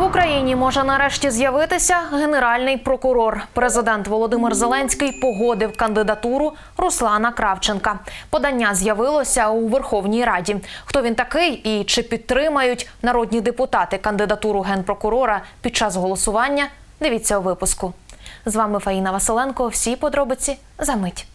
В Україні може нарешті з'явитися генеральний прокурор. Президент Володимир Зеленський погодив кандидатуру Руслана Кравченка. Подання з'явилося у Верховній Раді. Хто він такий і чи підтримають народні депутати кандидатуру генпрокурора під час голосування? Дивіться у випуску. З вами Фаїна Василенко. Всі подробиці за мить.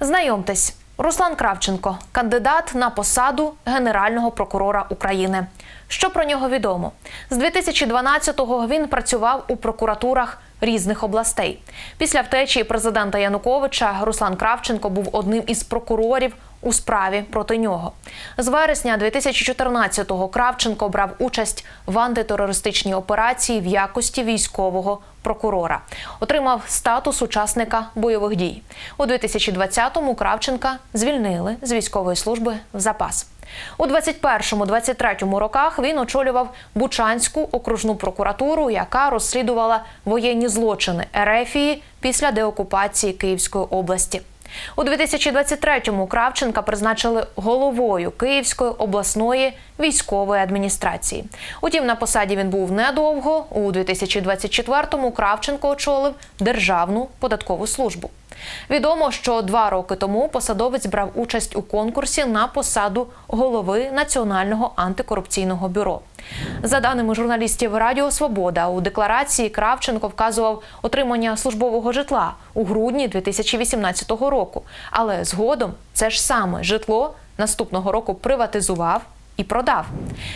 Знайомтесь, Руслан Кравченко, кандидат на посаду Генерального прокурора України. Що про нього відомо? З 2012-го він працював у прокуратурах різних областей. Після втечі президента Януковича Руслан Кравченко був одним із прокурорів у справі проти нього. З вересня 2014-го Кравченко брав участь в антитерористичній операції в якості військового прокурора. Отримав статус учасника бойових дій. У 2020-му Кравченка звільнили з військової служби в запас. У 21-23 роках він очолював Бучанську окружну прокуратуру, яка розслідувала воєнні злочини Ерефії після деокупації Київської області. У 2023-му Кравченка призначили головою Київської обласної військової адміністрації. Утім, на посаді він був недовго. У 2024-му Кравченко очолив Державну податкову службу. Відомо, що два роки тому посадовець брав участь у конкурсі на посаду голови Національного антикорупційного бюро. За даними журналістів Радіо Свобода, у декларації Кравченко вказував отримання службового житла у грудні 2018 року. Але згодом це ж саме житло наступного року приватизував і продав.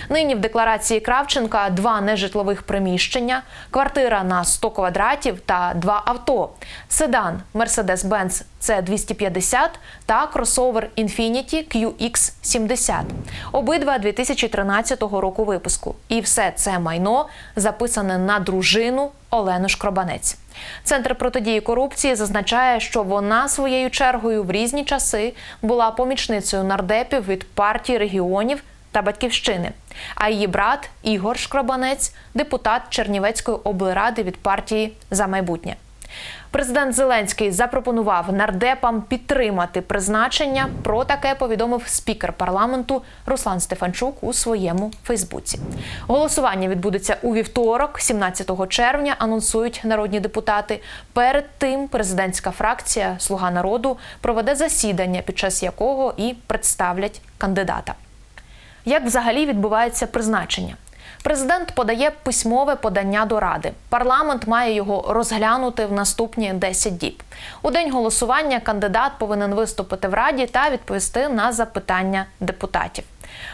Нині в декларації Кравченка два нежитлових приміщення, квартира на 100 квадратів та два авто: седан Mercedes-Benz C250 та кросовер Infiniti QX70. Обидва 2013 року випуску. І все це майно записане на дружину Олену Шкробанець. Центр протидії корупції зазначає, що вона своєю чергою в різні часи була помічницею нардепів від партії регіонів та батьківщини. А її брат Ігор Шкробанець депутат Чернівецької облради від партії за майбутнє. Президент Зеленський запропонував нардепам підтримати призначення. Про таке повідомив спікер парламенту Руслан Стефанчук у своєму Фейсбуці. Голосування відбудеться у вівторок, 17 червня. Анонсують народні депутати. Перед тим президентська фракція Слуга народу проведе засідання, під час якого і представлять кандидата. Як взагалі відбувається призначення? Президент подає письмове подання до ради. Парламент має його розглянути в наступні 10 діб. У день голосування кандидат повинен виступити в раді та відповісти на запитання депутатів.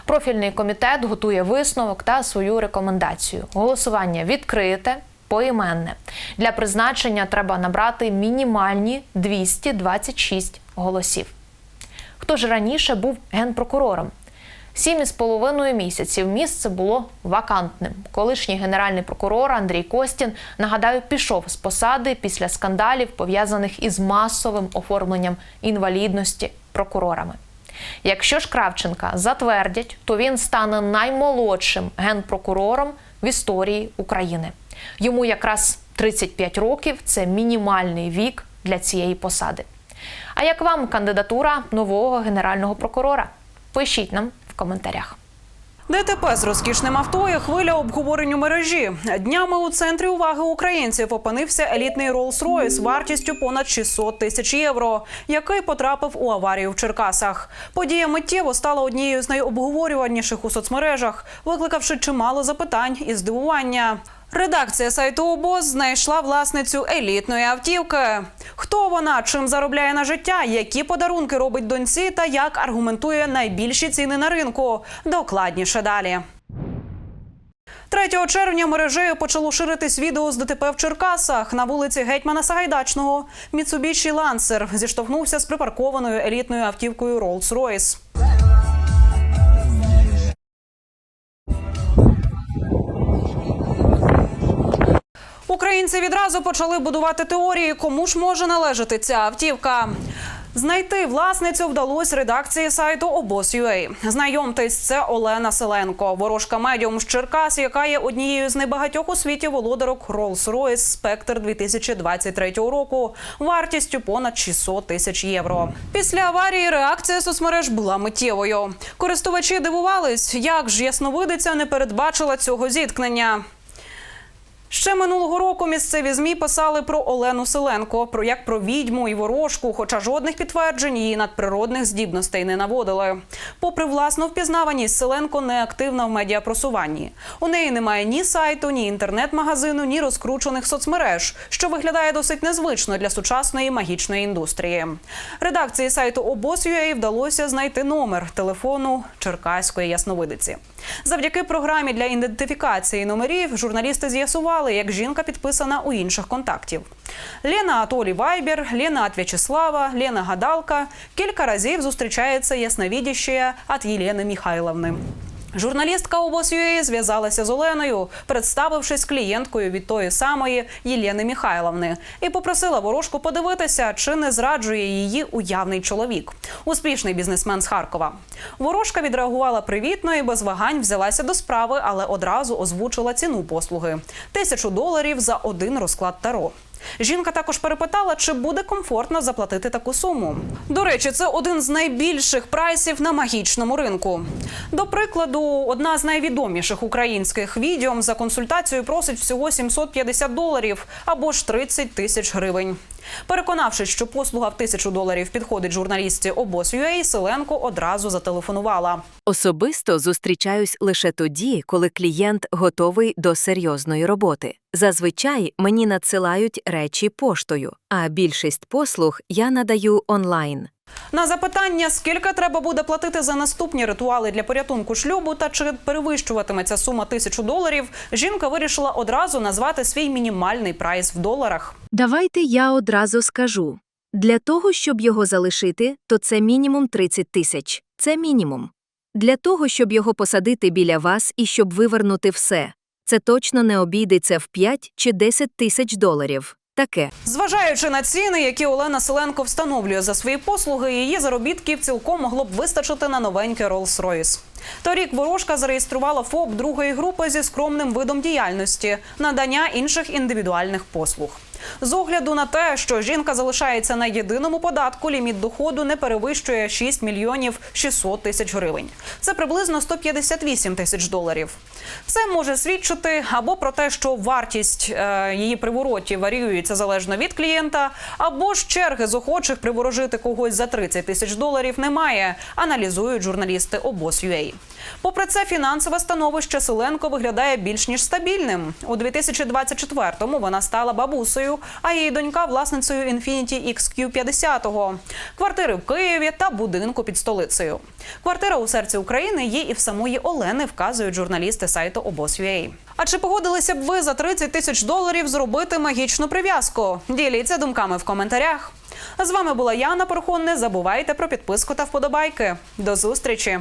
Профільний комітет готує висновок та свою рекомендацію. Голосування відкрите. Поіменне для призначення треба набрати мінімальні 226 голосів. Хто ж раніше був генпрокурором? Сім із половиною місяців місце було вакантним. Колишній генеральний прокурор Андрій Костін, нагадаю, пішов з посади після скандалів, пов'язаних із масовим оформленням інвалідності прокурорами. Якщо ж Кравченка затвердять, то він стане наймолодшим генпрокурором в історії України. Йому якраз 35 років це мінімальний вік для цієї посади. А як вам кандидатура нового генерального прокурора? Пишіть нам коментарях. ДТП з розкішним авто і хвиля обговорень у мережі. Днями у центрі уваги українців опинився елітний Rolls-Royce вартістю понад 600 тисяч євро, який потрапив у аварію в Черкасах. Подія миттєво стала однією з найобговорюваніших у соцмережах, викликавши чимало запитань і здивування. Редакція сайту ОБОЗ знайшла власницю елітної автівки. Хто вона, чим заробляє на життя, які подарунки робить доньці та як аргументує найбільші ціни на ринку. Докладніше далі. 3 червня мережею почало ширитись відео з ДТП в Черкасах на вулиці Гетьмана Сагайдачного. Міцубіші Лансер зіштовхнувся з припаркованою елітною автівкою Rolls-Royce. Українці відразу почали будувати теорії, кому ж може належати ця автівка. Знайти власницю вдалося редакції сайту обоз.ua. Знайомтесь, це Олена Селенко, ворожка медіум з Черкас, яка є однією з небагатьох у світі володарок Rolls-Royce Spectre 2023 року, вартістю понад 600 тисяч євро. Після аварії реакція соцмереж була миттєвою. Користувачі дивувались, як ж ясновидиця не передбачила цього зіткнення. Ще минулого року місцеві змі писали про Олену Селенко, про як про відьму і ворожку, хоча жодних підтверджень її надприродних здібностей не наводили. Попри власну впізнаваність, Селенко не активна в медіапросуванні. У неї немає ні сайту, ні інтернет-магазину, ні розкручених соцмереж, що виглядає досить незвично для сучасної магічної індустрії. Редакції сайту обоз.ua вдалося знайти номер телефону черкаської ясновидиці. Завдяки програмі для ідентифікації номерів журналісти з'ясували, як жінка підписана у інших контактів. Лена Атолі Вайбер, Лена от В'ячеслава, Лена Гадалка кілька разів зустрічається ясновідящая от Єлени Михайловни. Журналістка обоз.ua зв'язалася з Оленою, представившись клієнткою від тої самої Єлени Михайловни, і попросила ворожку подивитися, чи не зраджує її уявний чоловік, успішний бізнесмен з Харкова. Ворожка відреагувала привітно і без вагань взялася до справи, але одразу озвучила ціну послуги тисячу доларів за один розклад таро. Жінка також перепитала, чи буде комфортно заплатити таку суму. До речі, це один з найбільших прайсів на магічному ринку. До прикладу, одна з найвідоміших українських відьом за консультацію просить всього 750 доларів або ж 30 тисяч гривень. Переконавшись, що послуга в тисячу доларів підходить журналістці обоз.ua, Селенко одразу зателефонувала. Особисто зустрічаюсь лише тоді, коли клієнт готовий до серйозної роботи. Зазвичай мені надсилають речі поштою, а більшість послуг я надаю онлайн. На запитання, скільки треба буде платити за наступні ритуали для порятунку шлюбу та чи перевищуватиметься сума тисячу доларів, жінка вирішила одразу назвати свій мінімальний прайс в доларах. Давайте я одразу скажу. Для того, щоб його залишити, то це мінімум 30 тисяч. Це мінімум. Для того, щоб його посадити біля вас і щоб вивернути все, це точно не обійдеться в 5 чи 10 тисяч доларів. Таке. Зважаючи на ціни, які Олена Селенко встановлює за свої послуги, її заробітків цілком могло б вистачити на новенький Rolls-Royce. Торік ворожка зареєструвала ФОП другої групи зі скромним видом діяльності надання інших індивідуальних послуг. З огляду на те, що жінка залишається на єдиному податку, ліміт доходу не перевищує 6 мільйонів 600 тисяч гривень. Це приблизно 158 тисяч доларів. Це може свідчити або про те, що вартість е, її приворотів варіюється залежно від клієнта, або ж черги з охочих приворожити когось за 30 тисяч доларів немає, аналізують журналісти обоз.ua. Попри це, фінансове становище Селенко виглядає більш ніж стабільним. У 2024-му вона стала бабусею, а її донька власницею Infiniti XQ50, квартири в Києві та будинку під столицею. Квартира у серці України є і в самої Олени, вказують журналісти сайту обоз.ua. А чи погодилися б ви за 30 тисяч доларів зробити магічну прив'язку? Діліться думками в коментарях. З вами була Яна Порхон. Не забувайте про підписку та вподобайки. До зустрічі!